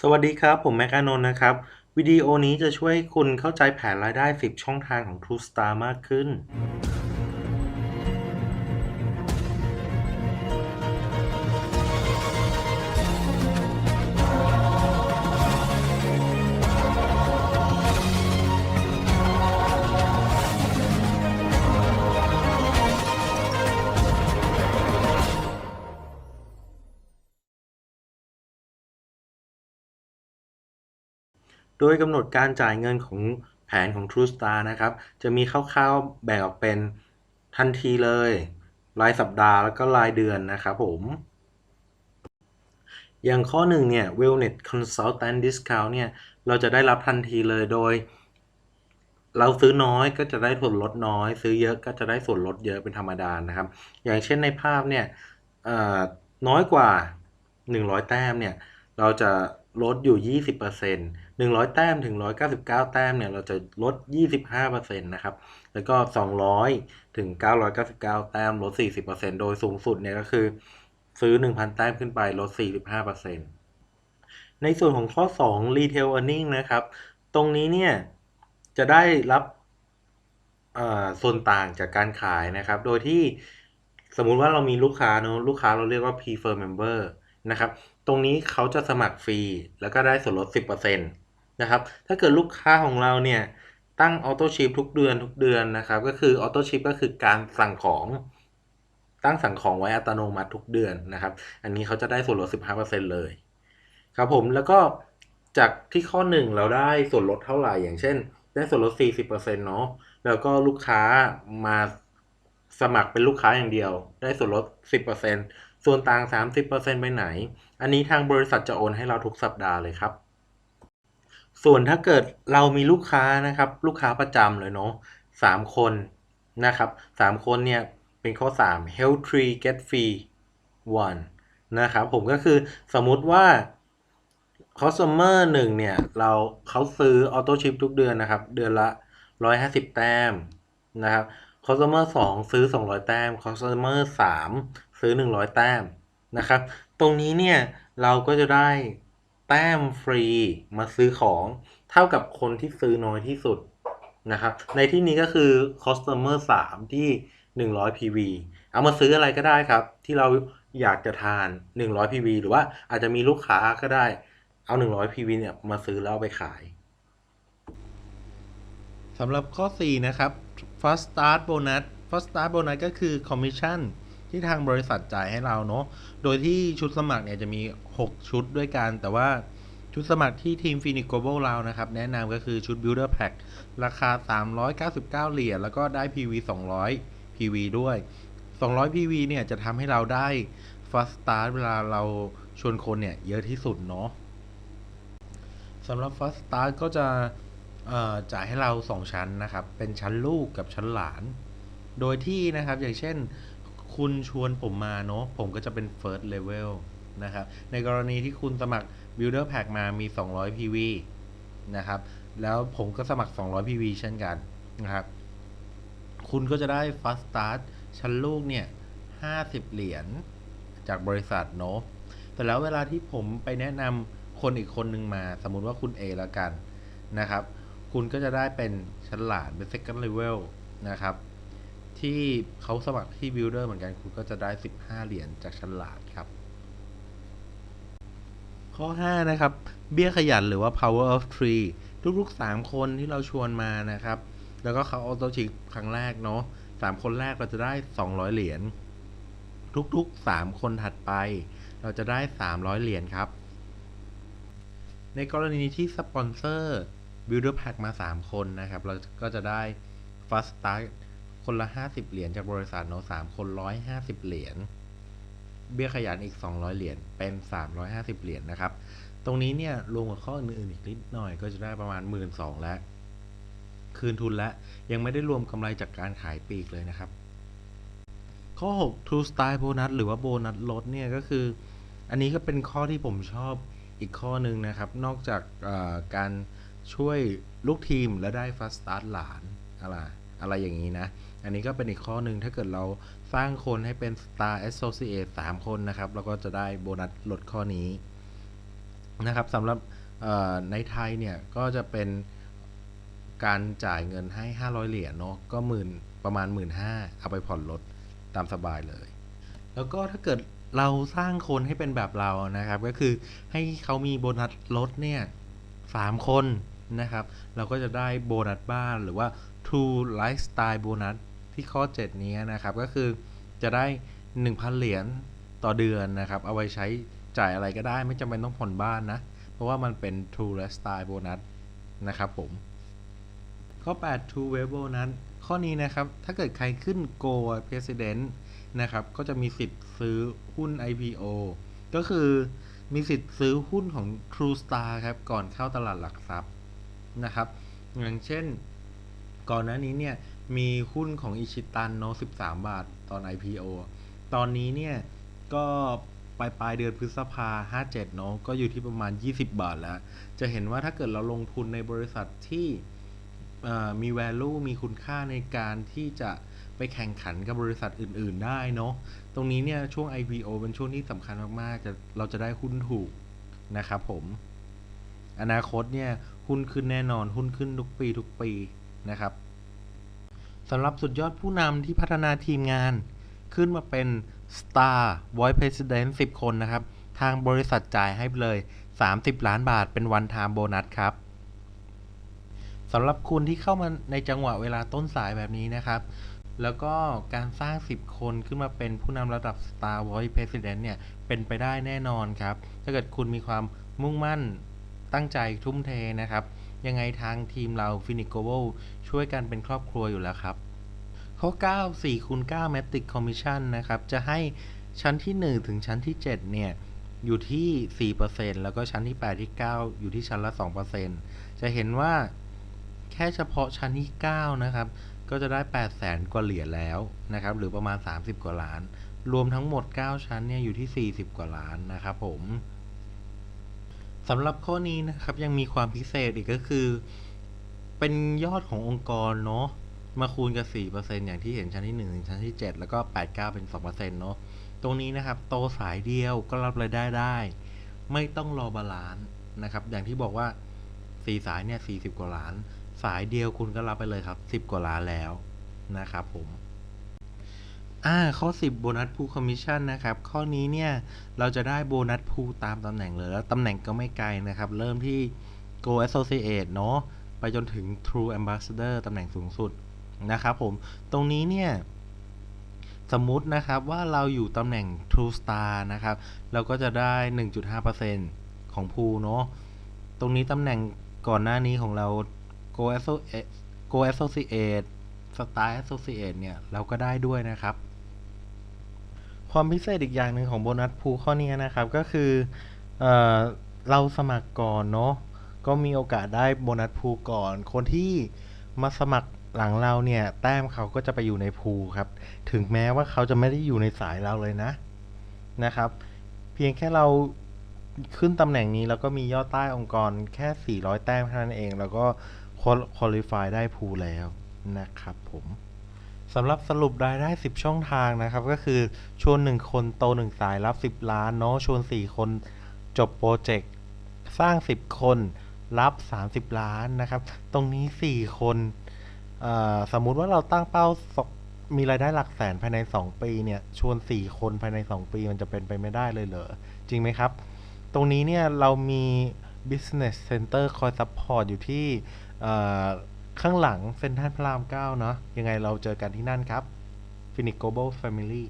สวัสดีครับ ผมแม็กานนท์นะครับ วิดีโอนี้จะช่วยคุณเข้าใจแผนรายได้ 10 ช่องทางของ True Star มากขึ้น โดยกำหนดการจ่ายเงินของแผนของ True Star นะครับ จะมีคร่าวๆแบ่งออกเป็นทันทีเลย รายสัปดาห์แล้วก็รายเดือนนะครับผม อย่างข้อหนึ่งเนี่ย Wellness Consultant Discount เนี่ย เราจะได้รับทันทีเลยโดย เราซื้อน้อยก็จะได้ส่วนลดน้อย ซื้อเยอะก็จะได้ส่วนลดเยอะเป็นธรรมดานะครับ อย่างเช่นในภาพเนี่ยน้อยกว่า 100 แต้มเนี่ย เราจะลดอยู่ 20% 100 แต้มถึง 199 แต้มเนี่ยเราจะลด 25%นะครับ แล้วก็ 200 ถึง 999 แต้มลด 40%โดยสูงสุดเนี่ยก็คือซื้อ 1,000 แต้มขึ้นไปลด 45%ในส่วนของข้อ 2 Retail Earning นะครับ ตรงนี้เนี่ยจะได้รับอ่อส่วนต่างจากการขายนะครับ โดยที่สมมุติว่าเรามีลูกค้าเนอะลูกค้าเราเรียกว่า prefer member นะครับ ตรงนี้เขาจะสมัครฟรี แล้วก็ได้ส่วนลด 10%น นะครับ ถ้าเกิดลูกค้าของเราเนี่ยตั้ง auto ship ทุกเดือนทุกเดือนนะครับ ก็คือ auto ship ก็คือการสั่งของตั้งสั่งของไว้อัตโนมัติทุกเดือนนะครับ อันนี้เขาจะได้ส่วนลด 15%เลย ครับผมแล้วก็จากที่ข้อ 1 เราได้ส่วนลดเท่าไหร่ อย่างเช่น ได้ส่วนลด 40%เนาะแล้วก็ลูกค้ามาสมัครเป็นลูกค้าอย่างเดียว ได้ส่วนลด 10%ส่วนต่าง 30%ไปไหน อันนี้ทางบริษัทจะโอนให้เราทุกสัปดาห์เลยครับ ส่วนถ้าเกิดเรามีลูกค้านะครับ ลูกค้าประจำเลยเนาะ3คนนะครับ3คนเนี่ยเป็นข้อ 3 health tree get free one นะครับผมก็คือสมมุติว่า customer หนึ่งเนี่ยเราเขาซื้อ auto ship ทุกเดือนนะครับ เดือนละ 150 แต้มนะครับ customer 2ซื้อ 200 แต้ม customer 3ซื้อ 100 แต้มนะครับ ตรงนี้เนี่ยเราก็จะได้ แต้มฟรีมาซื้อของเท่ากับคนที่ซื้อน้อยที่สุดนะครับ ในที่นี้ก็คือ customer 3 ที่ 100 PV เอามาซื้ออะไรก็ได้ครับ ที่เราอยากจะทาน 100 PV หรือว่าอาจจะมีลูกค้าก็ได้ เอา 100 PV เนี่ยมาซื้อแล้วเอาไปขายสำหรับข้อ 4 นะครับ First Start Bonus First Start Bonus ก็คือ Commission ที่ทางบริษัทจ่ายให้เราเนาะ โดยที่ชุดสมัครเนี่ยจะมี 6 ชุดด้วยกัน แต่ว่าชุดสมัครที่ทีม Phoenix Global เรานะครับ แนะนำก็คือชุด Builder Pack ราคา 399 เหรียญแล้วก็ได้ PV 200 PV ด้วย 200 PV เนี่ยจะทำให้เราได้ First Start เวลาเราชวนคนเนี่ยเยอะที่สุดเนาะสำหรับ First Start ก็จะจ่ายให้เรา 2 ชั้นนะครับ เป็นชั้นลูกกับชั้นหลาน โดยที่นะครับอย่างเช่น คุณชวนผมมาเนาะผมก็จะเป็น First Level นะครับ ในกรณีที่คุณสมัคร Builder Pack มามี 200 PV นะครับ แล้วผมก็สมัคร 200 PV เช่นกันนะครับ คุณก็จะได้ Fast Start ชั้นลูกเนี่ย 50 เหรียญจากบริษัทเนาะแต่แล้วเวลาที่ผมไปแนะนำคนอีกคนหนึ่งมา สมมุติว่าคุณ A แล้วกันนะครับ คุณก็จะได้เป็นชั้นหลานเป็น second level นะครับ ที่เขาสมัครที่ builder เหมือนกันคุณก็จะได้ 15 เหรียญจากชั้นหลานครับ ข้อ 5 นะครับ เบี้ยขยันหรือว่า power of three ทุกๆ 3 คนที่เราชวนมานะครับ แล้วก็เขาออโต้ชิกครั้งแรกเนาะ3คนแรกเราจะได้ 200 เหรียญทุกๆ 3 คนถัดไป เราจะได้ 300 เหรียญครับ ในกรณีที่สปอนเซอร์ Builder Pack มา 3 คนนะครับ เราก็จะได้ Fast Start คนละ50เหรียญจากบริษัทเนาะ3คน150เหรียญเบี้ยขยันอีก200เหรียญเป็น350เหรียญนะครับ ตรงนี้เนี่ยรวมกับข้ออื่นๆอีกนิดหน่อยก็จะได้ประมาณ1 2ื่นแล้ว คืนทุนแล้ว ยังไม่ได้รวมกำไรจากการขายปีกเลยนะครับ ข้อ 6 True Style Bonus หรือว่าโบนัสลดเนี่ยก็คือ อันนี้ก็เป็นข้อที่ผมชอบอีกข้อหนึ่งนะครับ นอกจากการช่วยลูกทีมและได้ Fast Start หลานอะไรอะไรอย่างนี้นะ อันนี้ก็เป็นอีกข้อหนึ่งถ้าเกิดเราสร้างคนให้เป็น Star Associate 3 คนนะครับ เราก็จะได้โบนัสลดข้อนี้นะครับสำหรับในไทยเนี่ย ก็จะเป็นการจ่ายเงินให้ 500 เหรียญเนาะก็หมื่นประมาณ 1 5ื่นเอาไปผ่อนรถตามสบายเลย แล้วก็ถ้าเกิดเราสร้างคนให้เป็นแบบเรานะครับ ก็คือให้เขามีโบนัสรถเนี่ยสามคนนะครับ เราก็จะได้โบนัสบ้านหรือว่า True Lifestyle Bonus ที่ข้อ 7 นี้นะครับก็คือจะได้ 1,000 เหรียญต่อเดือนนะครับ เอาไว้ใช้จ่ายอะไรก็ได้ไม่จำเป็นต้องผ่อนบ้านนะ เพราะว่ามันเป็น True Lifestyle Bonus นะครับผม ข้อ 8 True w a v Bonus ข้อนี้นะครับ ถ้าเกิดใครขึ้น Go President นะครับ ก็จะมีสิทธิ์ซื้อหุ้น IPO ก็คือมีสิทธิ์ซื้อหุ้นของ True Star ครับ ก่อนเข้าตลาดหลักทรัพย์นะครับ อย่างเช่น ก่อนหน้านี้เนี่ย มีหุ้นของอิชิตันเนาะ13 บาทตอน IPO ตอนนี้เนี่ย ก็ปลายปลายเดือนพฤษภา 57 เนาะก็อยู่ที่ประมาณ 20 บาทแล้ว จะเห็นว่าถ้าเกิดเราลงทุนในบริษัทที่มี value มีคุณค่าในการที่จะไปแข่งขันกับบริษัทอื่น ๆ ได้เนาะ ตรงนี้เนี่ยช่วง IPO เป็นช่วงที่สำคัญมากๆจะเราจะได้หุ้นถูกนะครับผม อนาคตเนี่ยหุ้นขึ้นแน่นอนหุ้นขึ้นทุกปีทุกปีนะครับ สำหรับสุดยอดผู้นำที่พัฒนาทีมงาน ขึ้นมาเป็น Star Voice President 10 คนนะครับ ทางบริษัทจ่ายให้เลย 30 ล้านบาทเป็นวัน time โบนัสครับสำหรับคุณที่เข้ามาในจังหวะเวลาต้นสายแบบนี้นะครับ แล้วก็การสร้าง 10 คนขึ้นมาเป็นผู้นำระดับ Star Voice President เนี่ย เป็นไปได้แน่นอนครับ ถ้าเกิดคุณมีความมุ่งมั่นตั้งใจทุ่มเทนะครับ ยังไงทางทีมเรา f i n i g o v a l ช่วยกันเป็นครอบครัวอยู่แล้วครับ ข้อ 9 4คูณ9 Matic Commission นะครับ จะให้ชั้นที่ 1 ถึงชั้นที่ 7 เนี่ย อยู่ที่ 4%แล้วก็ชั้นที่ 8 ที่ 9 อยู่ที่ชั้นละ 2%จะเห็นว่าแค่เฉพาะชั้นที่ 9 นะครับ ก็จะได้ 8 0 0แสนกว่าเหรียญแล้วนะครับ หรือประมาณ 30 กว่าล้าน รวมทั้งหมด 9 ชั้นเนี่ยอยู่ที่ 40 กว่าล้านนะครับผม สำหรับข้อนี้นะครับยังมีความพิเศษอีกก็คือ เป็นยอดขององค์กรเนาะมาคูณกับ 4%อย่างที่เห็นชั้นที่ 1 ถึงชั้นที่ 7 แล้วก็ 8 9 เป็น 2%เนาะตรงนี้นะครับ โตสายเดียวก็รับรายได้ได้ ไม่ต้องรอบาลานซ์นะครับ อย่างที่บอกว่า 4 สายเนี่ย 40 กว่าล้าน สายเดียวคุณก็รับไปเลยครับ 10 กว่าล้านแล้วนะครับผม อ่าข้อ 10 โบนัสพูคอมมิชชั่นนะครับ ข้อนี้เนี่ย เราจะได้โบนัสพูตามตำแหน่งเลย แล้วตำแหน่งก็ไม่ไกลนะครับ เริ่มที่ Go Associate เนาะไปจนถึง True Ambassador ตำแหน่งสูงสุดนะครับผม ตรงนี้เนี่ย สมมุตินะครับว่าเราอยู่ตำแหน่ง True Star นะครับ เราก็จะได้ 1.5%ของพูเนาะตรงนี้ตำแหน่งก่อนหน้านี้ของเรา Go Associate Go Associate Star Associate เนี่ย เราก็ได้ด้วยนะครับ ความพิเศษอีกอย่างหนึ่งของโบนัสพูข้อนี้นะครับ ก็คือเออเราสมัครก่อนเนาะก็มีโอกาสได้โบนัสพูก่อน คนที่มาสมัครหลังเราเนี่ย แต้มเขาก็จะไปอยู่ในพูครับ ถึงแม้ว่าเขาจะไม่ได้อยู่ในสายเราเลยนะนะครับ เพียงแค่เราขึ้นตำแหน่งนี้แล้วก็มียอดใต้องค์กรแค่ 400 แต้มเท่านั้นเอง แล้วก็คุริฟายได้พูแล้วนะครับผม สำหรับสรุปรายได้ 10 ช่องทางนะครับ ก็คือชวน 1 คนโต 1 สายรับ 10 ล้านเนาะชวน 4 คนจบโปรเจกต์สร้าง 10 คนรับ 30 ล้านนะครับ ตรงนี้ 4 คนสมมุติว่าเราตั้งเป้ามีรายได้หลักแสนภายใน 2 ปีเนี่ยชวน 4 คนภายใน 2 ปีมันจะเป็นไปไม่ได้เลยเหรอจริงไหมครับ ตรงนี้เนี่ยเรามี business center คอย support อยู่ที่ ข้างหลังเซ็นทรัลพระราม 9 เนาะยังไงเราเจอกันที่นั่นครับ Phoenix Global Family